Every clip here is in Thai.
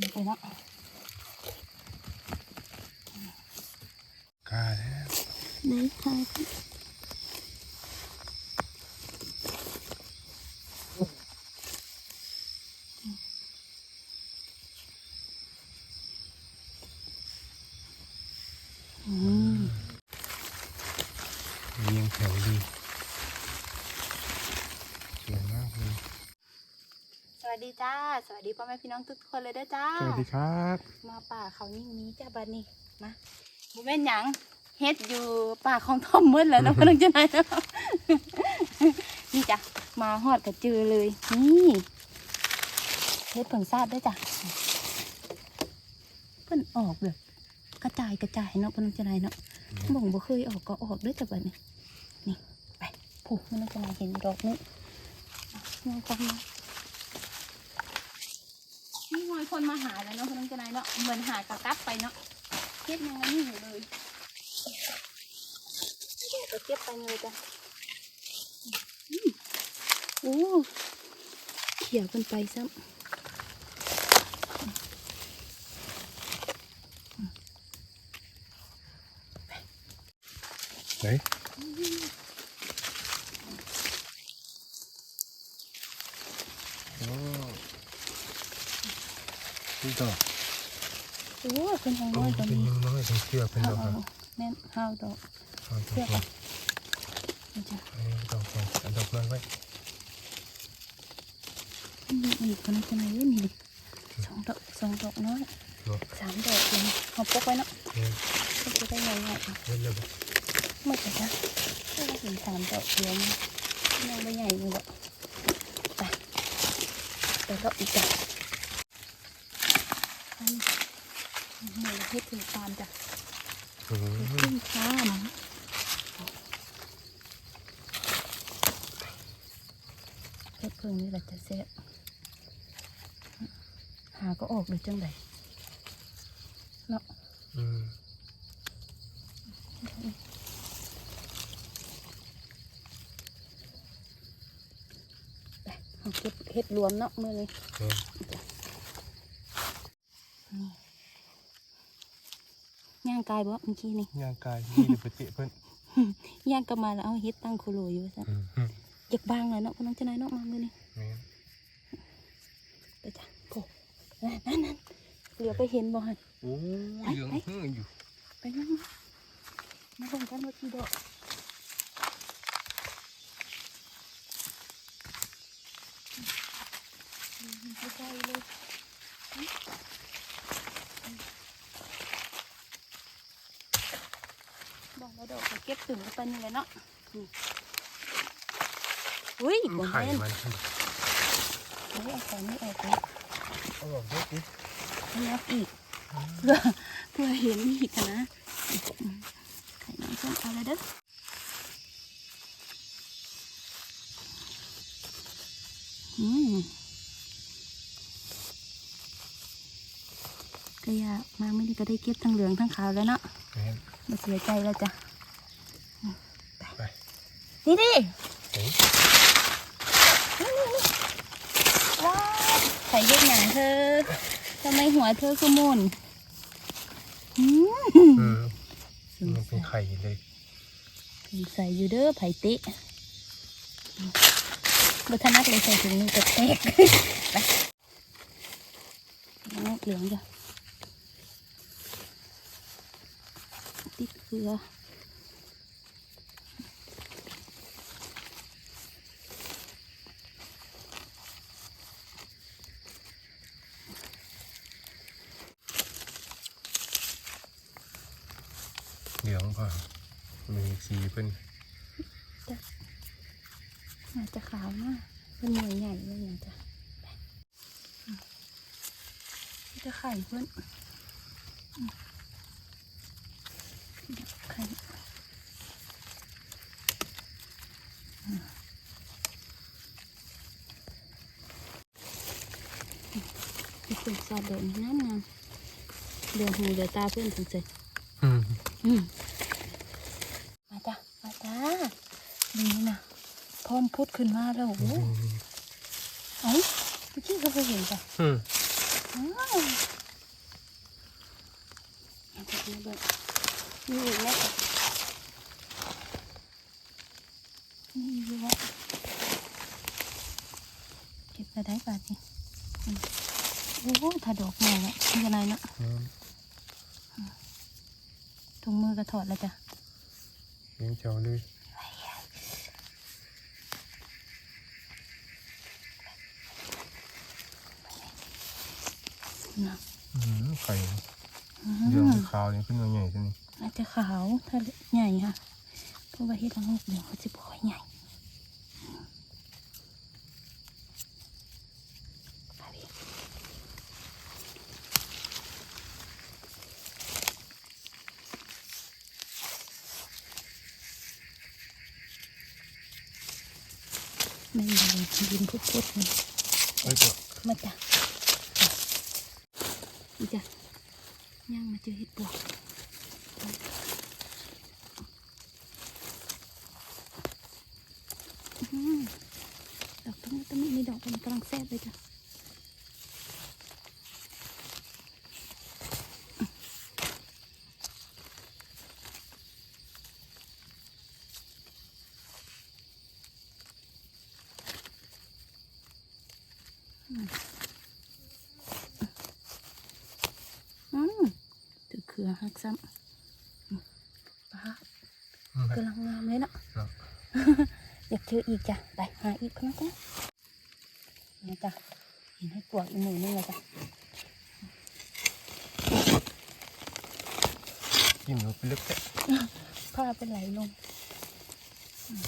นี่ไปเนาะกล้าแล้วไหนค่ะอืม เรียงแถวดีสวยมากเลย สวัสดี จ้า สวัสดีพ่อแม่พี่น้องทุกคนเลยเด้อจ้า สวัสดีครับ มาป่าเขายิ่งนี้จ้าบัดนี้มาบุแม่นหยังเฮ็ดอยู่ป่าของทอมมืดแล้วนะเพื่อนจะไหนเนาะนี่จ้ะมาฮอดกระจือเลย นี่เฮ็ดผงซาดด้วยจ้ะเพิ่นออกแบบกระจายกระจายเนาะเพื่อนจะไหนเนาะบ่งบ่เคยออกก็ออกด้วยจ้ะบัดนี้นี่ไปผูกมันจะไหนเห็นดอกนี้มองกันมานี่มอย คนมาหาแล้วเนาะเพื่อนจะไหนเนาะเหมือนหากระตับไปเนาะเฮ็ดยังไงนี่อยู่เลยเดี๋ยวก็เก็บไปเลยจ้ะโอ้เขี่ยกันไปซ้ไหนโอ้ นี่ดอกำโอ้เป็นของต้น้ออยงตัวเป็นนี้ยังน้อยต้องเชื่อเป็นเอาดอกเอาครับแม่นห้าวดอกเอาดอกเชื่อก่อกันนนี่จ้ะเอาดอกก่อนเอาดอกน้อยไว้นี่อีกคนจะไหนเว้ยนี่ดิสองดอกสองดอกน้อยเนาะสามดอกเลยเอาปกไว้เนาะเนี่ยก็จะได้ใหญ่ใหญ่เล่นเลยบ่หมดเลยจ้ะถ้าเราเห็นสามดอกเดียวนี่ยังไม่ใหญ่เลยหรอกไปไปรอบอีกจ้ะอั นนี้หมูเฮ็ดถึงตามจ้ะอืมขึ้นช้านะเฮ็ดเพิ่งนี่แหละจะเสียหาก็ออกเลยจังไดเนาะอืมไปเอาเก็บเฮ็ดรวมเนาะมือนี้ เนี่ย ย่างกายบ่เมื่อกี้นี่ย่างกายนี่เดี๋ยวไปเตะเพิ่นย่างกลับมาแล้วเอาเฮ็ดตั้งโคโลอยู่ซะอืมอืมอยากบางเลยเนาะพน้องจะนายเนาะมามือนี้แม่นไปจ้ะโกนั่นนั่นนั่นเหลือไปเห็นบ่หันโอ้ยเหลืองเฮ้ออยู่ไปยังมามาลงกันว่ากี่ดอกใกล้ๆเลย บอกแล้วดอกก็เก็บถึงไปนี่เลยเนาะนี่อุ้ยบ่ไข่แม่นมันเฮ้ยเอาของนี่ออกเลยเอาบอกด้วยดินับอีกเพื่อเพื่อเห็นอีกอะนะไข่น้ำส้มเอาเลยเด้ออืมก็อยากมาไม่ได้ก็ได้เก็บทั้งเหลืองทั้งขาวแล้วเนาะแม่นมาเสียใจแล้วจ้ะไปนี่ดิเฮ้ยว้าวใส่เย็ดหยังเธอทำไมหัวเธอคือมุนอืมอืมมันเป็นไข่เลยใส่อยู่เด้อไผ่เตะบัทนัดเลยใส่ถุงมือกระแทกไปน้ำเหลืองจ้ะติดเก ลือ เหลืองเปล่ามีสีเพิ่นอาจจะขาวมากเป็นหน่วยใหญ่เลยนะจ๊ะไปอืมนี่จะไข่เพื่อ นอืมไข่อืมนี่เป็นซาเดนน้ำงามเดือดหูเดือดตาเพื่อนถึงเสร็จมาจ้ะ มาจ้าดีนะพร้อมพุดขึ้นมาแล้วโอ้โหเอ้าเมื่อกี้เขาเคยเห็นจ้ะอืมอ้าวเอาไปกินเบิด มีอีกไหมคะมีอีกอยู่วะเก็บไปได้ป่ะนี่อืมโอ้โหถ้าดอกใหญ่แล้วเป็นยังไงเนาะอืมถุงมือก็ถอดแล้วจ้ะเลี้ยงเจ้าเลยนะอืมไข่อืเรื่องมขาวนี่ขึ้นมาใหญ่ตัวนี้ อาจจะขาวถ้าใหญ่ค่ะเพราะว่าเฮ็ดละงกเดี๋ยวเขาจะบ่ค่อยใหญ่ไปดิไม่มีอะไรยินพุดๆเลยเฮ้ยก็มาจ้ะอีจ้ะย่างมาเจอเห็ดปวกอื้อหือ ดอกตรงนี้ตรงนี้มีดอกมันกำลังแซ่บเลยจ้ะอืมถือเครือหักซ้ำอืมป้า อืม กำลังงามเลยเนาะ เนาะ อยากเจออีกจ้ะ ไปหาอีกคนนะจ๊ะนี่จ้ะเห็นให้ปวกอีกหนึ่งนี่เลยจ้ะกินหนูไปลึกแค่ผ้าเป็นไหลลงอืม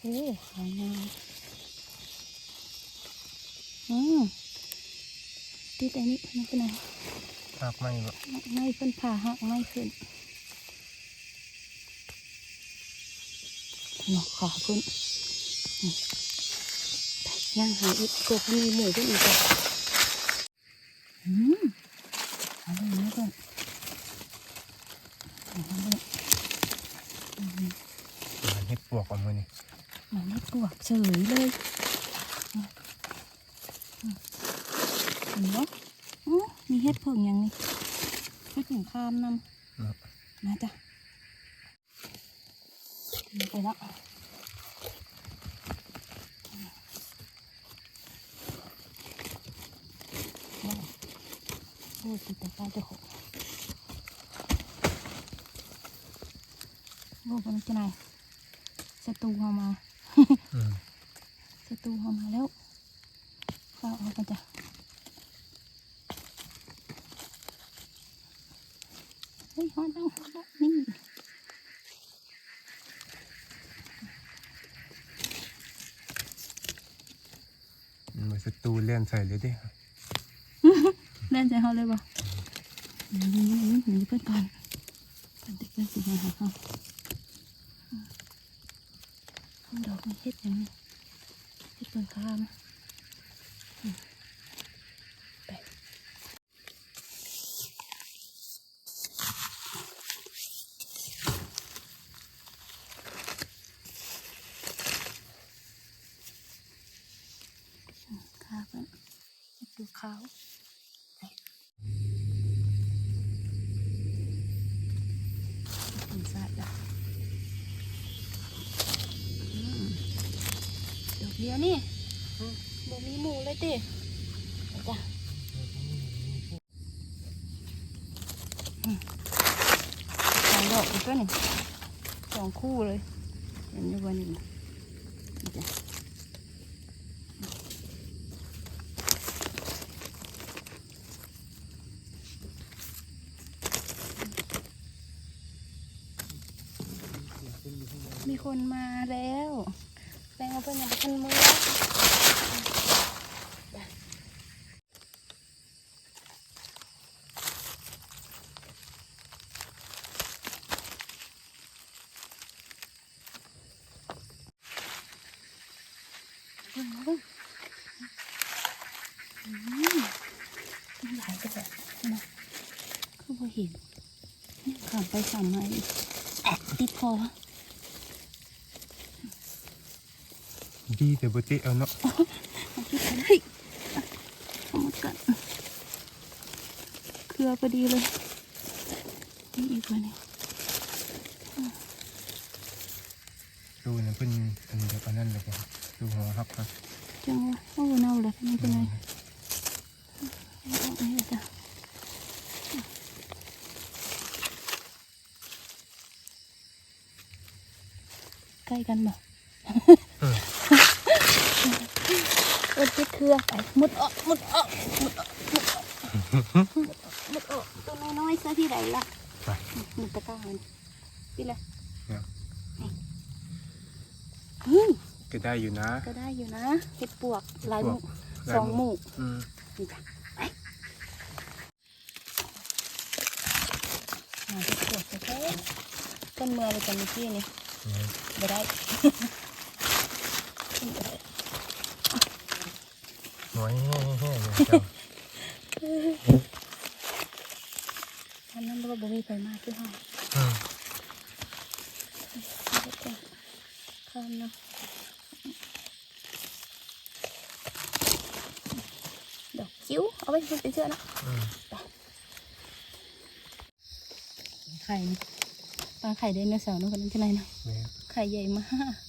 โอ้ขาวงามอืมติดอันนี้มันเป็นไงรากไม้แบบไม่เพิ่นผ่าหักไม่ขึ้น หนอกขาขึ้นอืมไปย่างหาอีกกบมีหมูขึ้นอีกจ้ะอืมเอาเลยนะก่อนอาเลยอืมมันเห็ดปวกออกมานี่มันไม่ปวกเฉยเลยอืมอืมเห็นไหมอื้อมีเห็ดเพิ่งย่างนี้เห็ดเพิ่งข้ามนำมาจ้ะ ไปละว้าวโอ้ยติดแต่ป้าเจ้าของโอ้เป็นจะไหนศัตรูเข้ามาอืมศัตรูเข้ามาแล้วเข้าเอากันจ้ะเฮ้ยฮอดแล้วฮอดแล้วนี่ มันเหมือน ศัตรูเล่นใส่เลยดิเล่นใส่เขาเลยบ่หนีหนีหนีหนีเพื่อนก่อนเพื่อนเด็กเพื่อนสิมาหาเขาดอกมันเฮ็ดอย่างนี้เฮ็ดเปินข้ามไปอืมข้าเพื่อน เฮ็ดดูขาวถึงสัตว์อะอืมดอกเดียวนี่บ่มีหมูเลยติเอาจ้ะอืมสองดอกอีกตัวหนึ่งสองคู่เลยเห็นอยู่บนนี้นี่จ้ะมี คนมาแล้วแปลงเอาเพื่อนยังคนมือเบิ่งเบิ่งอืมมันหลายกระแบบนะคือพอเห็นนี่ขามไปขามมาแอะติดคอ ดีแต่บ่เตะเอาเนาะเอาคิดกันเฮ้ยเอามากัดเครือพอดีเลยนี่อีกวันนี้ดูนะเพิ่นอันนี้แบบอันนั้นเลยกันดูหัวฮับครับจังว่าโอ้เน่าเลยมันเป็นไงเอาอันนี้จ้ะใกล้กันบ่ เออ เออติดเครือไปมุดออกมุดออกมุดออกมุดออกมุดออกตัวน้อยๆซะที่ไหนล่ะไปมุดตะกร้ามันพี่เลยเนี่ยนี่ก็ได้อยู่นะ ก็ได้อยู่นะเห็ดปวกหลายเห็หดปวมู่กสองหมู่อืมนี่จ้ะไปมาเห็ดปวกแท้ๆต้นเมืองเลยจ้ะเมื่อกี้นี่นี่บ่ได้ ขึ้นบ่ได้ น้ อยแห้งๆเลยเจ้าอันนั้นบ่บ่มีไฟมาคือเฮาอืมเข้ามเนาะดอกคิ้วเอาไว้เป็นเสื้อเนาะอืมไข่ปลาไข่ไดโนเสาร์เนาะคนนั้นที่ไหนเนาะไข่ใหญ่มาก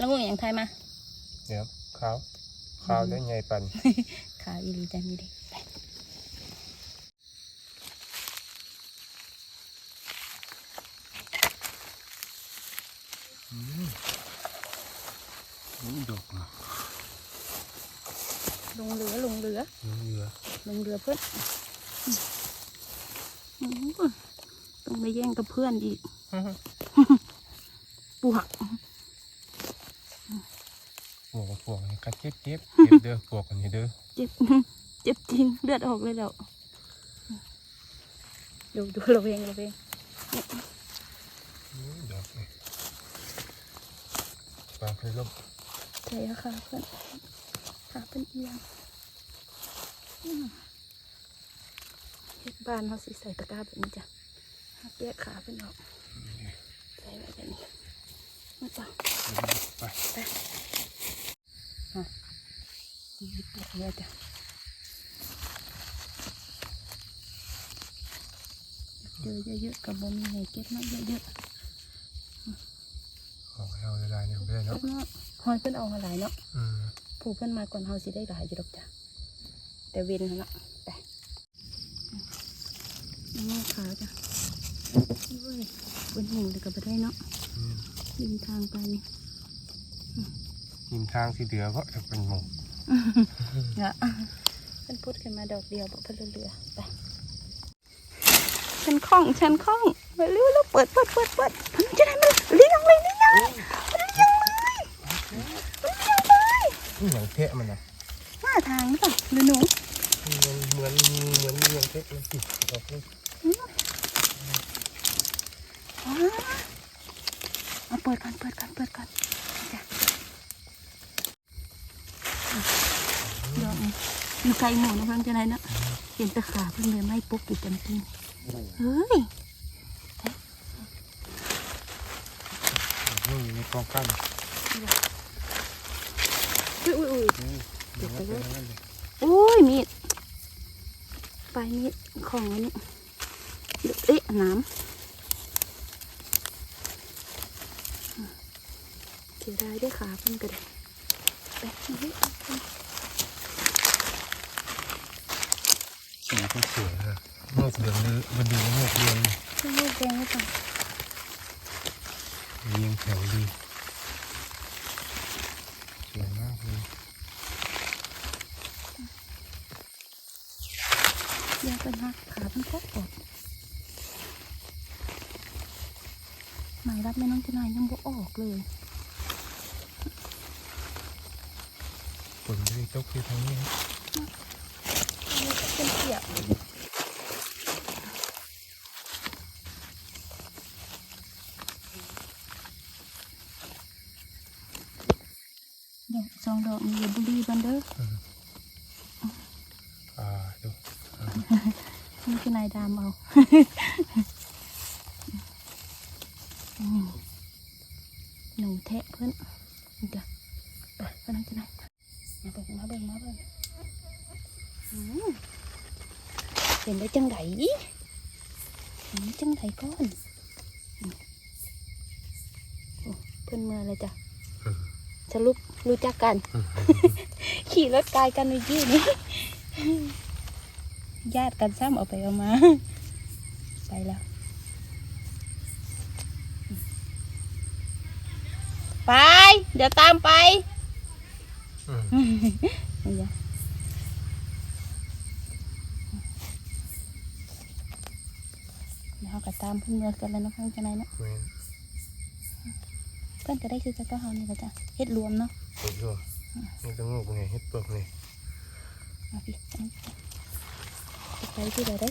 แล้วมึงอย่างไทยมาเดี๋ยวขาวขาวแล้วใหญ่ปันขาวอีหลีจันนี่ดิไปอืมนี่ดอกเนาะลงเรือลงเรือนี่เหลือลงเรือเพื่อนอืมต้องไปแย่งกับเพื่อนอีกปวก ปวกปวกนี่กัด เจ็บเจ็บเจ็บเด้อปวกอันนี้เด้อเจ็บเจ็บจริงเลือดออกเลยแล้วดูดูเราเองเราเองอืมดอกนี่ปลาเคยลบใช่แล้วค่ะเพื่อนขาเป็นเอียงอืมเฮ็ดบ้านเขาสิใส่ตะกร้าแบบนี้จ้ะหักแยกขาเป็นออกใส่ไว้แบบนี้มาต่อไป นี่ปวดเลยจ้ะเจอเยอะๆกับบมีให้เก็บมาเยอะของเราละลายเนี่ยไม่ได้ๆเนาะเนาะหอยเพิ่นเอามาหลายเนาะอืมผู้เพิ่นมาก่อนเฮาสิได้หลายอยู่ดอกจ้ะแต่เว้นเนาะไปน้องขาวจ้ะเว้ยบนหิ่งเดี๋ยวก็บ่ได้เนาะอืมริมทางไปนี่ หิมทางสีเหลือก็จะเป็นหมงอะเพิ่นพูดขึ้นมาดอกเดียวบอกเพิ่นเรือๆไปฉันคล้องฉันคล้องมาเร็วแล้วเปิดเปิดเปิดเปิดมันจะได้มันเลี้ยงเลยเลี้ยงเลยมันเลี้ยงเลยมันเลี้ยงเลยนี่หนังเทะมันนะหน้าทางหรือเปล่าหรือหนูเหมือนเหมือนเหมือนเลี้ยงเทะเลยสิดอกนี่อ๋อเอาเปิดก่อนเปิดก่อนเปิดก่อนจ้ะด อกนี้อยู่ไกลหมูนะเพิ่งจะไหนเนาะเห็นแตะขาเพิ่งเลยไม่ปุ๊บอยู่จำจริงเฮ้ยนี่ในกองกั้นอุ้ยอุ้ยอุ้ยนี่เดี๋ยวไปเลยนั่นเลยโอ้ยมีดปลายมีดของอันนี้เดี๋ยวเอ๊ะน้ำเสียดายด้วยขาเพิ่นก็ได้ไปเฮ้ยเอาไป สีก็สวยนะโมกเหลืองเนื้อมันดูโมกเหลืองลูกแดงไว้ก่อนเรียงแถวดีสวยมากเลยยังเป็นหักขาเพิ่นก็ออกหมายรับแม่น้องจะนายยังบ่ออกเลยฝนไม่ได้ตกที่ทางนี้ เป็นเปียกดอกสองดอกมีอยู่บุรีบันเด้ออ่าดูนี่คือนายดามเอาอืมมูแทะเพิ่นนี่จ้ะไปเพิ่นนั่งจะไหนมาเบิ่งมาเบิ่งมาเบิ่งอืม เห็นได้จังไดเห็นได้จังไดก่อนอืมโอ้เพิ่นมาเลยจ้ะสรุปรู้จักกัน ขี่รถกายกันเมื่อกี้นี้ญาติกันซ้ำเอาไปเอามา ไปแล้วไป เดี๋ยวตามไปอืม นี่จ้ะ เราก็ตามเพื่อนเมืองกันแล้วเนาะเพื่นจะไหนเนาะแม่นเพื่อนก็ได้คือจะก็เฮานี่ก็จ้ะเฮ็ดรวมเนาะเฮ็ดอยู่นี่ต้องงอกไงเฮ็ดเปลือกนี่มาพี่ไปที่ไหนได้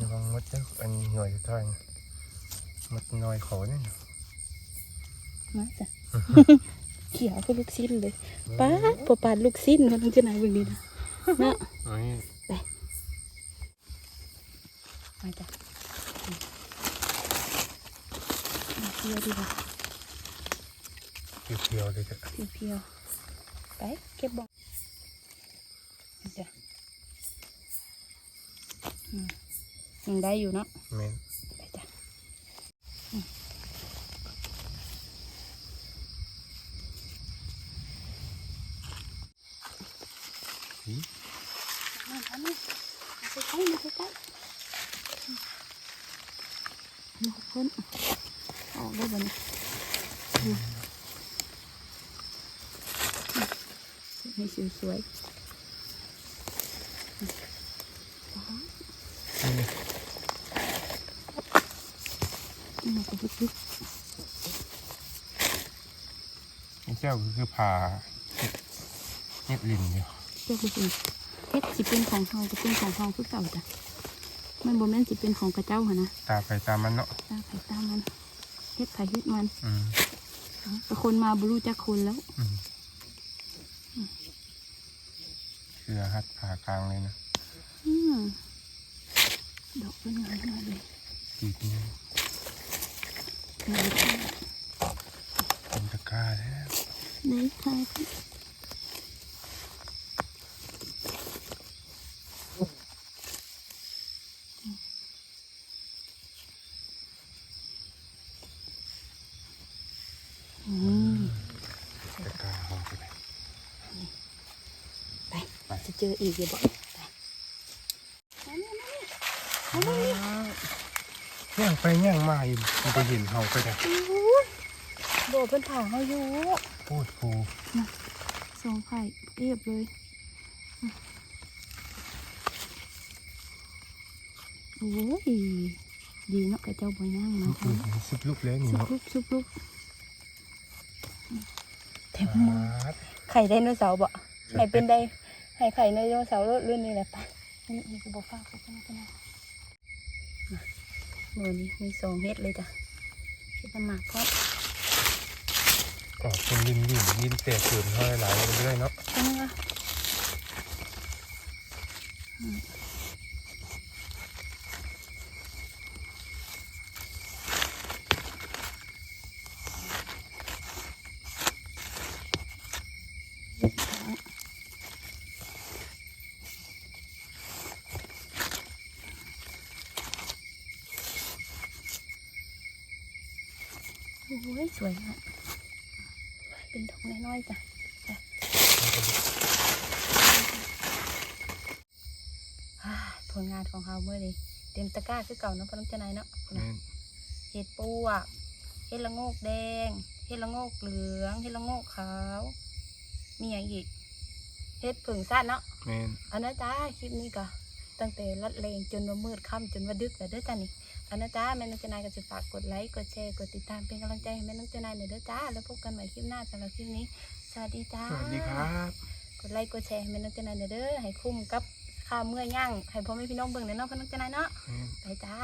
ระวังมดเจ้าอันหน่อยอยู่ท้านมดน้อยขอเนี่ยมาจ้ะเขียวคือลูกชิ้นเลยป้าดพอปาดลูกชิ้นมันจะไหนบิ่งดีนะเนาะ มาจ้ะมาเที่ยวดีกว่าเพียวๆเลยจ้ะเพียวๆไปเก็บบอกนี่จ้ะอืมยังได้อยู่เนาะแม่นไปจ้ะมาทำนี่มาใกล้ๆมาใกล้ๆ มาพ้นออกได้บ่เนี่ยอืมให้สวยๆว้าวนี่นี่มันก็ลึกนี่เจ้าก็คือผ่าเฮ็ดเฮ็ดลิ้นอยู่ๆเจ้าคือเฮ็ดสิเป็นของเฮาก็เป็นของเฮาคือเก่าจ้ะ มันบ่แม่นสิเป็นของกระเจ้าหั่นนะตาไปตามมันเนาะตาไผตามมันเฮ็ดไผเฮ็ดมันอืมแต่คนมาบ่รู้จักคนแล้วอืมเสือหัดผ่ากลางเลยนะอืมดอกเป็นงามมากเลยตีดนี่งามมากเป็นตะกร้าแล้วในค่ะพี่ อืม ตะกร้าห่อไปเลย ไป จะเจออีกอย่าบอกไปมาเนี่ยมาเนี่ยมาเนี่ยย่างไปย่างมาอยู่มันไปเห็นเฮาไปได้อู้ยโดดเป็นผางเขาอยู่พูดผูสองไข่เรียบเลยโอ้ยดีเนาะกระเจ้าบ่ย่างมาอืทำมสิบลูกแล้วนี่ซุบเนาะลุกซุบลุกเต็มปมือาดไข่ไดโนเสาร์บ่ไข่เป็นได ไข่ไข่ไดโนเสาร์รุ่นนี้แหละปะนี่นี่คือบ่ฟ้าก็จะมาจะมาโน่นนี่มีสองเฮ็ดเลยจ้ะเฮ็ดน้ำหมากเพราะออกเป็นยินยินยินแตกเกินเท่าไหร่ๆกันไปได้เนาะใช่ไหมวะอืมโอ้ยสวยมากเป็นดอกน้อยๆจ้ะ อ่าผลงาน ของเราเมื่อนี้เต็มตะกร้าคือเก่าเนาะพ่อน้องเจานายเนาะแม่นเห็ดปวกเห็ดละโงกแดงเห็ดละโงกเหลืองเห็ดละโงกขาว มีอย่างอีกเห็ดผึ่งสั้นเนาะแม่นอันนั้นจ้าคลิปนี้ก็ตั้งแต่ลัดเลงจนว่ามืดค่ำจนว่าดึกแล้วเด้อจ้านี่อันนั้นจ้าแม่น้องเจานายก็จะฝากกดไลค์กดแชร์กดติดตามเป็นกำลังใจให้แม่น้องเจานายหน่อยเด้อจ้าแล้วพบกันใหม่คลิปหน้าสำหรับคลิปนี้สวัสดีจ้าสวัสดีครับกดไลค์กดแชร์ให้แม่น้องเจานายหน่อยเด้อให้คุ้มกับ ข้าวเมื่อย่างให้พ่อแม่พี่น้องเบิ่งในอยเนาะพ่อน้องเจานายเนาะแม่นไปจ้า